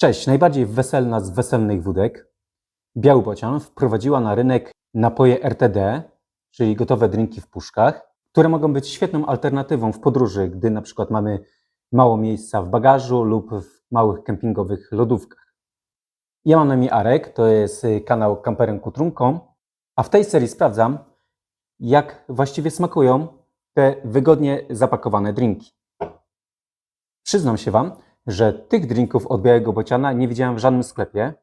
Cześć, najbardziej weselna z weselnych wódek. Biały Bocian wprowadziła na rynek napoje RTD, czyli gotowe drinki w puszkach, które mogą być świetną alternatywą w podróży, gdy na przykład mamy mało miejsca w bagażu lub w małych kempingowych lodówkach. Ja mam na imię Arek, to jest y, kanał Kamperem Kutrunką, a w tej serii sprawdzam, jak właściwie smakują te wygodnie zapakowane drinki. Przyznam się Wam, że tych drinków od Białego Bociana nie widziałem w żadnym sklepie.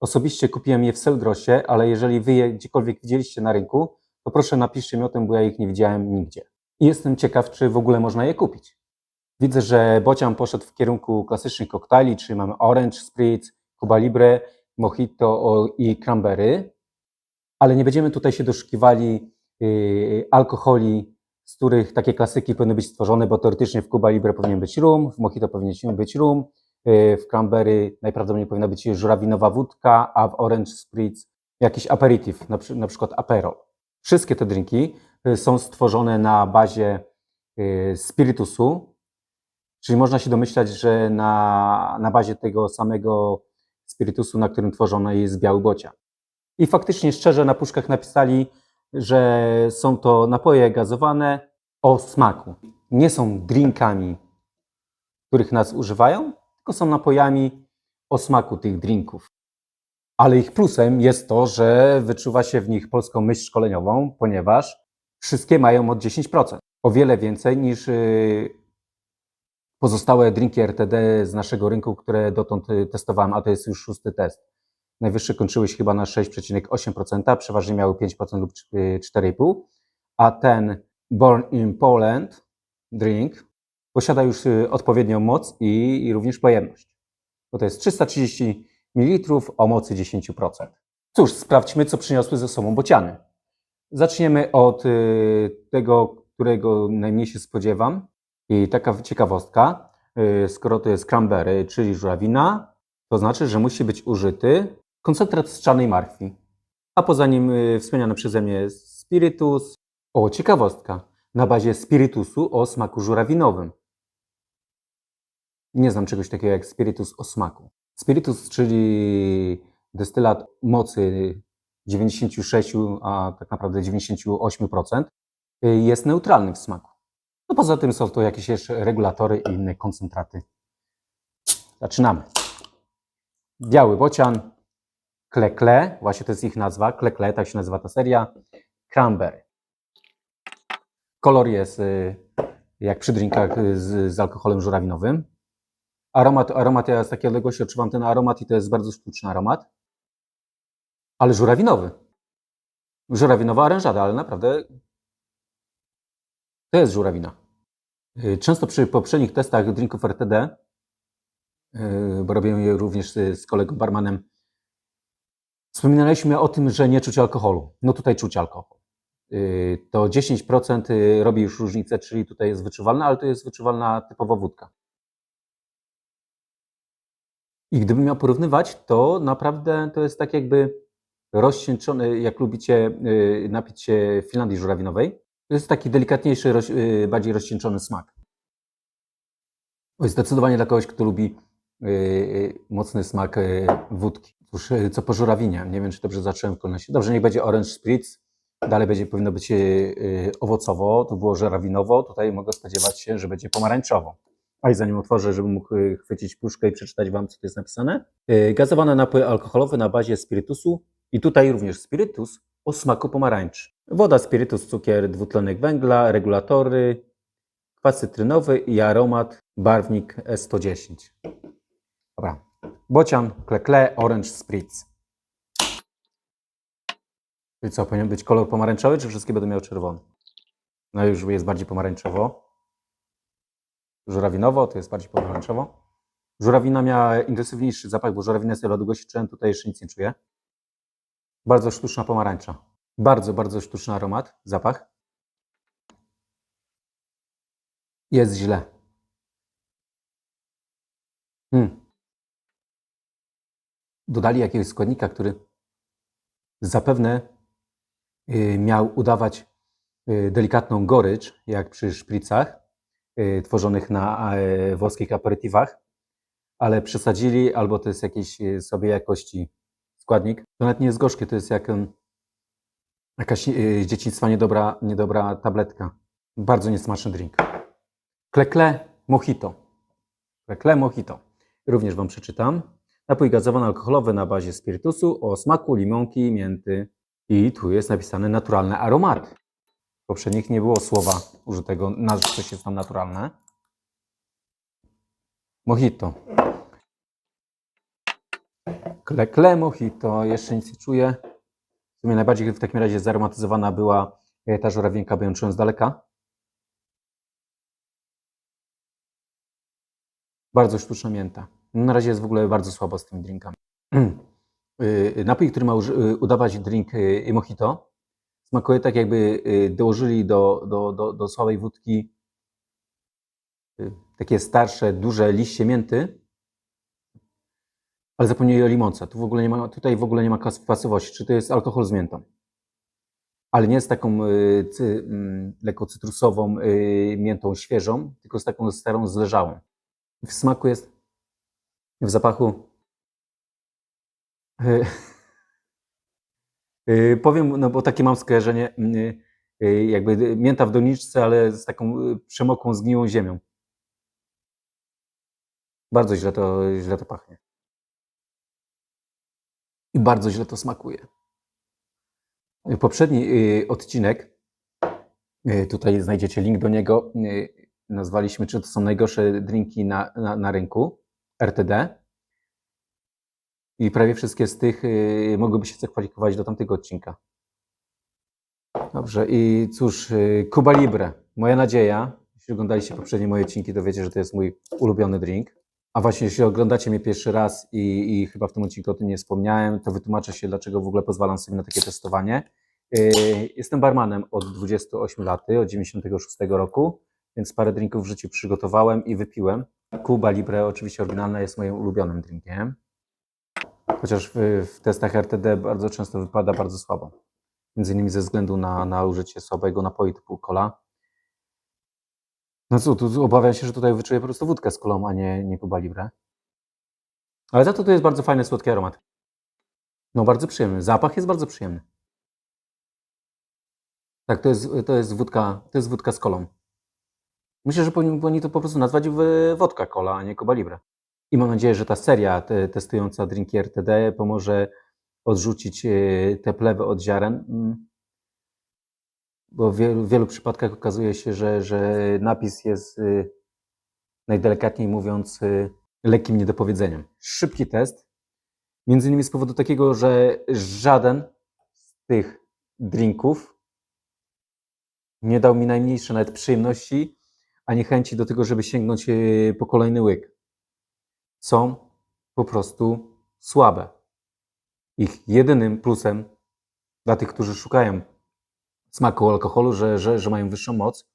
Osobiście kupiłem je w Selgrosie, ale jeżeli Wy je gdziekolwiek widzieliście na rynku, to proszę napiszcie mi o tym, bo ja ich nie widziałem nigdzie. I jestem ciekaw, czy w ogóle można je kupić. Widzę, że Bocian poszedł w kierunku klasycznych koktajli, czyli mamy Orange Spritz, Cuba Libre, Mojito i Cranberry, ale nie będziemy tutaj się doszukiwali yy, alkoholi, z których takie klasyki powinny być stworzone, bo teoretycznie w Cuba Libre powinien być rum, w Mojito powinien być rum, yy, w Cranberry najprawdopodobniej powinna być żurawinowa wódka, a w Orange Spritz jakiś aperitif, na, na przykład aperol. Wszystkie te drinki y, są stworzone na bazie y, spirytusu, czyli można się domyślać, że na, na bazie tego samego spirytusu, na którym tworzony jest biały bocian. I faktycznie szczerze na puszkach napisali, że są to napoje gazowane o smaku. Nie są drinkami, których nas używają, tylko są napojami o smaku tych drinków. Ale ich plusem jest to, że wyczuwa się w nich polską myśl szkoleniową, ponieważ wszystkie mają od 10%. O wiele więcej niż yy, pozostałe drinki RTD z naszego rynku, które dotąd y, testowałem, a to jest już szósty test. Najwyższe kończyły się chyba na 6,8%, przeważnie miały 5% lub y, 4,5%, a ten Born in Poland drink posiada już y, odpowiednią moc i, i również pojemność. Bo to jest 330 ml o mocy 10%. Cóż, sprawdźmy, co przyniosły ze sobą bociany. Zaczniemy od y, tego, którego najmniej się spodziewam. I taka ciekawostka, y, skoro to jest cranberry, czyli żurawina, to znaczy, że musi być użyty koncentrat z czarnej marchwi. A poza nim y, wspomniany przeze mnie spirytus. O, ciekawostka, na bazie spirytusu o smaku żurawinowym. Nie znam czegoś takiego jak spirytus o smaku. Spirytus, czyli destylat mocy 96, a tak naprawdę 98%, y, jest neutralny w smaku. No poza tym są to jakieś jeszcze regulatory i inne koncentraty. Zaczynamy. Biały bocian, klekle, właśnie to jest ich nazwa, klekle, tak się nazywa ta seria, cranberry. Kolor jest y, jak przy drinkach y, z, z alkoholem żurawinowym. Aromat, aromat, ja z takiej odległości odczuwam ten aromat i to jest bardzo sztuczny aromat, ale żurawinowy. Żurawinowa orężada, ale naprawdę to jest żurawina. Y, Często przy poprzednich testach drinków RTD, bo robię je również z kolegą barmanem, wspominaliśmy o tym, że nie czuć alkoholu. No tutaj czuć alkohol. Y, To 10% y, robi już różnicę, czyli tutaj jest wyczuwalna, ale to jest wyczuwalna typowo wódka. I gdybym miał porównywać, to naprawdę to jest tak jakby rozcieńczony, jak lubicie y, napić się Finlandii żurawinowej, to jest taki delikatniejszy, bardziej rozcieńczony smak. Oj, zdecydowanie dla kogoś, kto lubi mocny smak wódki. Y, co po żurawinie, nie wiem, czy dobrze zacząłem w kolejności. Dobrze, niech będzie Orange Spritz, dalej będzie powinno być y, y, owocowo, tu było żurawinowo, tutaj mogę spodziewać się, że będzie pomarańczowo. A i zanim otworzę, żebym mógł chwycić puszkę i przeczytać Wam, co tu jest napisane. Gazowane napoje alkoholowe na bazie spirytusu i tutaj również spirytus o smaku pomarańczy. Woda, spirytus, cukier, dwutlenek węgla, regulatory, kwas cytrynowy i aromat, barwnik S110. Dobra. Bocian, klekle, orange spritz. I co, powinien być kolor pomarańczowy, czy wszystkie będą miały czerwony? No już jest bardziej pomarańczowo. Żurawinowo, to jest bardziej pomarańczowo. Żurawina miała intensywniejszy zapach, bo żurawinę sobie dla długości czułem, tutaj jeszcze nic nie czuję. Bardzo sztuczna pomarańcza. Bardzo, bardzo sztuczny aromat, zapach. Jest źle. Hmm. Dodali jakiegoś składnika, który zapewne y, miał udawać y, delikatną gorycz, jak przy szpricach y, tworzonych na e, włoskich aperitivach, ale przesadzili, albo to jest jakiś sobie jakości składnik. To nawet nie jest gorzkie, to jest jak jakaś z dzieciństwa niedobra, niedobra tabletka. Bardzo niesmaczny drink. Klekle mojito. Klekle mojito. Również Wam przeczytam. Napój gazowany alkoholowy na bazie spirytusu o smaku limonki mięty. I tu jest napisane naturalne aromaty. W poprzednich nie było słowa użytego na coś jest tam naturalne. Mojito. Klekle mojito. Jeszcze nic nie czuję. W sumie najbardziej w takim razie zaromatyzowana była e, ta żurawienka, bo ją czułem z daleka. Bardzo sztuczna mięta. Na razie jest w ogóle bardzo słabo z tymi drinkami. Y, Napój, który ma y, udawać drink y, mojito, smakuje tak, jakby y, dołożyli do, do, do, do słabej wódki y, takie starsze, duże liście mięty, ale zapomnieli o limonce. Tu w ogóle nie ma, tutaj w ogóle nie ma kwas- kwasowości. Czy to jest alkohol z miętą? Ale nie z taką y, mm, lekko cytrusową y, miętą świeżą, tylko z taką starą, zleżałą. W smaku jest, w zapachu. y, y, powiem, no bo takie mam skojarzenie, y, jakby mięta w doniczce, ale z taką przemokłą, zgniłą ziemią. Bardzo źle to, źle to pachnie. I bardzo źle to smakuje. Poprzedni odcinek, tutaj znajdziecie link do niego, nazwaliśmy, czy to są najgorsze drinki na, na, na rynku, RTD. I prawie wszystkie z tych y, mogłyby się zakwalifikować do tamtego odcinka. Dobrze, i cóż, y, Cuba Libre. Moja nadzieja, jeśli oglądaliście poprzednie moje odcinki, to wiecie, że to jest mój ulubiony drink. A właśnie, jeśli oglądacie mnie pierwszy raz i, i chyba w tym odcinku o tym nie wspomniałem, to wytłumaczę się, dlaczego w ogóle pozwalam sobie na takie testowanie. Y, Jestem barmanem od 28 lat, od 96 roku, więc parę drinków w życiu przygotowałem i wypiłem. Cuba Libre, oczywiście oryginalne, jest moim ulubionym drinkiem. Chociaż w, w testach RTD bardzo często wypada bardzo słabo. Między innymi ze względu na, na użycie słabego napoju typu cola. No co, tu obawiam się, że tutaj wyczuję po prostu wódkę z kolą, a nie, nie Libre. Ale za to tu jest bardzo fajny, słodki aromat. No bardzo przyjemny. Zapach jest bardzo przyjemny. Tak, to jest, to jest wódka, to jest wódka z kolą. Myślę, że powinni, to po prostu nazwać wodka cola, a nie Cuba Libre. I mam nadzieję, że ta seria te, testująca drinki RTD pomoże odrzucić e, te plewy od ziaren. mm, Bo w wielu, w wielu przypadkach okazuje się, że, że napis jest e, najdelikatniej mówiąc e, lekkim niedopowiedzeniem. Szybki test. Między innymi z powodu takiego, że żaden z tych drinków nie dał mi najmniejszej nawet przyjemności, ani chęci do tego, żeby sięgnąć e, po kolejny łyk. Są po prostu słabe. Ich jedynym plusem dla tych, którzy szukają smaku alkoholu, że, że, że mają wyższą moc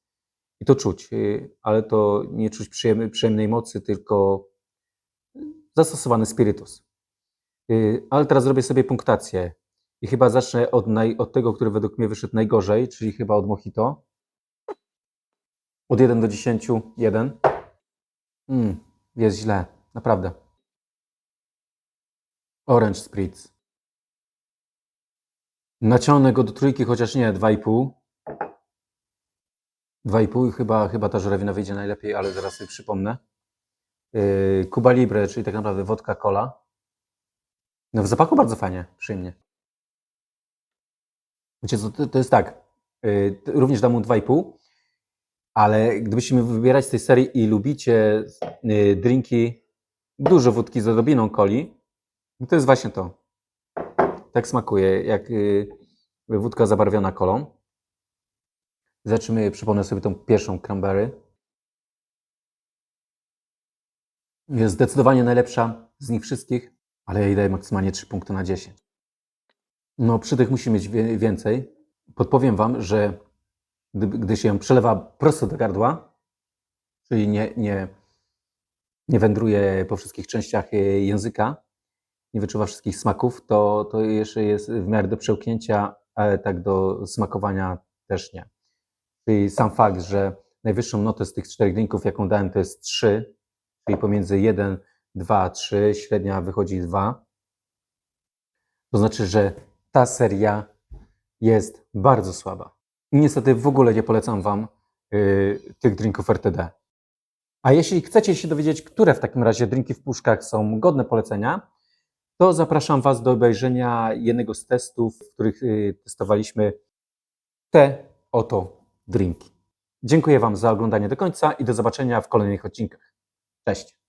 i to czuć, y, ale to nie czuć przyjemnej, przyjemnej mocy, tylko zastosowany spirytus. Y, Ale teraz zrobię sobie punktację i chyba zacznę od, naj, od tego, który według mnie wyszedł najgorzej, czyli chyba od Mojito. Od 1 do 10, 1. Mm, jest źle, naprawdę. Orange Spritz. Naciągnę go do trójki, chociaż nie, 2,5. 2,5 i chyba, chyba ta żurawina wyjdzie najlepiej, ale zaraz sobie przypomnę. Yy, Cuba Libre, czyli tak naprawdę wodka cola. No w zapachu bardzo fajnie, przyjemnie. Wiecie co, to, to jest tak, yy, również dam mu 2,5, ale gdybyście mi wybierać z tej serii i lubicie yy, drinki, dużo wódki z odrobiną coli, no to jest właśnie to. Tak smakuje, jak yy, wódka zabarwiona kolą. Zaczynamy, przypomnę sobie tą pierwszą cranberry. Jest zdecydowanie najlepsza z nich wszystkich, ale ja jej daję maksymalnie 3 punkty na 10. No, przy tych musi mieć więcej. Podpowiem Wam, że gdy, gdy się przelewa prosto do gardła, czyli nie, nie, nie wędruje po wszystkich częściach e, języka, nie wyczuwa wszystkich smaków, to, to jeszcze jest w miarę do przełknięcia, ale tak do smakowania też nie. Czyli sam fakt, że najwyższą notę z tych czterech drinków, jaką dałem, to jest 3, czyli pomiędzy 1 2, 3, średnia wychodzi 2. To znaczy, że ta seria jest bardzo słaba. Niestety w ogóle nie polecam Wam yy, tych drinków RTD. A jeśli chcecie się dowiedzieć, które w takim razie drinki w puszkach są godne polecenia, to zapraszam Was do obejrzenia jednego z testów, w których yy, testowaliśmy te oto drinki. Dziękuję Wam za oglądanie do końca i do zobaczenia w kolejnych odcinkach. Cześć!